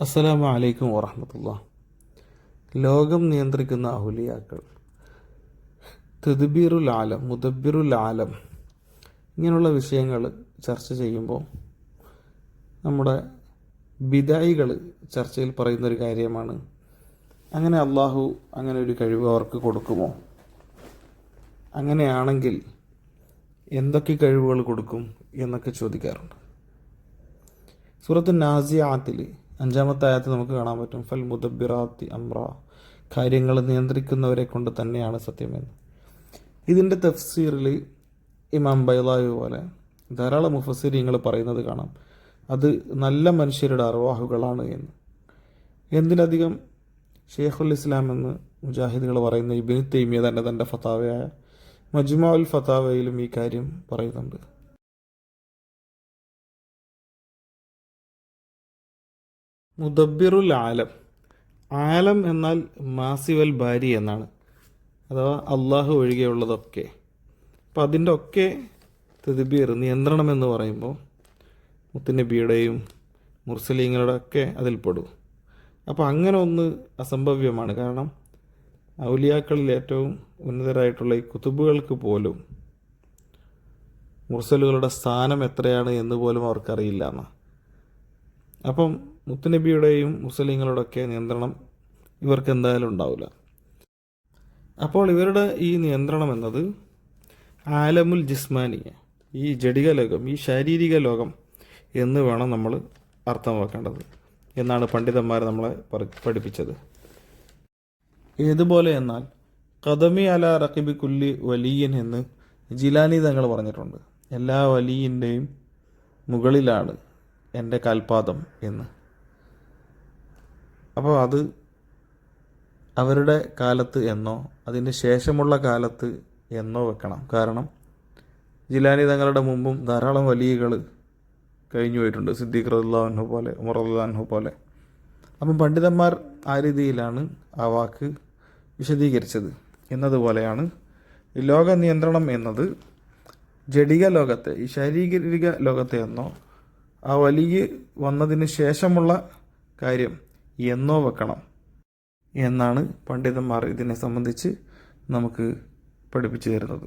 അസ്സലാമു അലൈക്കും വറഹമത്തുള്ള. ലോകം നിയന്ത്രിക്കുന്ന ഔലിയാക്കൾ. തെതുബീറുൽ ആലം മുദബിറുൽ ആലം ഇങ്ങനെയുള്ള വിഷയങ്ങൾ ചർച്ച ചെയ്യുമ്പോൾ നമ്മുടെ ബിദായികൾ ചർച്ചയിൽ പറയുന്നൊരു കാര്യമാണ്. അങ്ങനെ അള്ളാഹു അങ്ങനെ ഒരു കഴിവ് അവർക്ക് കൊടുക്കുമോ? അങ്ങനെയാണെങ്കിൽ എന്തൊക്കെ കഴിവുകൾ കൊടുക്കും എന്നൊക്കെ ചോദിക്കാറുണ്ട്. സൂറത്ത് നാസിയാത്തിൽ അഞ്ചാമത്തെ ആയത്ത് നമുക്ക് കാണാൻ പറ്റും. ഫൽ മുദബിറാത്തി അമ്ര കാര്യങ്ങൾ നിയന്ത്രിക്കുന്നവരെ കൊണ്ട് തന്നെയാണ് സത്യമെന്ന് ഇതിന്റെ തഫ്സീറിൽ ഇമാം ബൈലായു പോലെ ധാരാളം മുഫസിരിങ്ങൾ പറയുന്നത് കാണാം. അത് നല്ല മനുഷ്യരുടെ അർവാഹുകളാണ് എന്ന്. എന്തിനധികം ഷെയ്ഖുൽ ഇസ്ലാം എന്ന് മുജാഹിദുകൾ പറയുന്ന ഇബിന് തൈമിയ തന്നെ തന്റെ ഫതാവയായ മജ്മാൽ ഫതാവയിലും ഈ കാര്യം പറയുന്നുണ്ട്. മുദബിറുൽ ആലം. ആലം എന്നാൽ മാസിവൽ ബാരി എന്നാണ്. അഥവാ അള്ളാഹു ഒഴികെയുള്ളതൊക്കെ. അപ്പം അതിന്റെ ഒക്കെ തെതിബീർ നിയന്ത്രണം എന്ന് പറയുമ്പോൾ മുത്തുനബിയുടെയും മുർസലീങ്ങളുടെ ഒക്കെ അതിൽപ്പെടും അപ്പോൾ അങ്ങനെ ഒന്ന് അസംഭവ്യമാണ്. കാരണം ഔലിയാക്കളിൽ ഏറ്റവും ഉന്നതരായിട്ടുള്ള ഈ കുത്തുബുകൾക്ക് പോലും മുർസലുകളുടെ സ്ഥാനം എത്രയാണ് എന്ന് പോലും അവർക്കറിയില്ല എന്നാ അപ്പം മുത്തുനബിയുടെയും മുസ്ലിങ്ങളുടെ ഒക്കെ നിയന്ത്രണം ഇവർക്ക് എന്തായാലും ഉണ്ടാവില്ല. അപ്പോൾ ഇവരുടെ ഈ നിയന്ത്രണം എന്നത് ആലമുൽ ജിസ്മാനിയ ഈ ജഡിക ലോകം ഈ ശാരീരിക ലോകം എന്ന് വേണം നമ്മൾ അർത്ഥമാക്കേണ്ടത് എന്നാണ് പണ്ഡിതന്മാർ നമ്മളെ പഠിപ്പിച്ചത്. ഏതുപോലെ എന്നാൽ കദമി അല റക്കിബി കുല്ലി വലിയൻ എന്ന് ജിലാനി തങ്ങൾ പറഞ്ഞിട്ടുണ്ട്. എല്ലാ വലിയന്റെയും മുകളിലാണ് എന്റെ കാൽപാദം എന്ന്. അപ്പോൾ അത് അവരുടെ കാലത്ത് എന്നോ അതിന് ശേഷമുള്ള കാലത്ത് എന്നോ വെക്കണം. കാരണം ജിലാനി തങ്ങളുടെ മുമ്പും ധാരാളം വലിയകൾ കഴിഞ്ഞു പോയിട്ടുണ്ട്. സിദ്ദീഖ് റഹ്ലാൻഹു പോലെ ഉമർ റഹ്ലാൻഹു പോലെ. അപ്പം പണ്ഡിതന്മാർ ആ രീതിയിലാണ് ആ വാക്ക് വിശദീകരിച്ചത് എന്നതുപോലെയാണ്. ലോക നിയന്ത്രണം എന്നത് ജഡിക ലോകത്തെ ഈ ശാരീരിക ലോകത്തെ എന്നോ ആ വലിയ വന്നതിന് ശേഷമുള്ള കാര്യം എന്നോ വെക്കണം എന്നാണ് പണ്ഡിതന്മാർ ഇതിനെ സംബന്ധിച്ച് നമുക്ക് പഠിപ്പിച്ചു തരുന്നത്.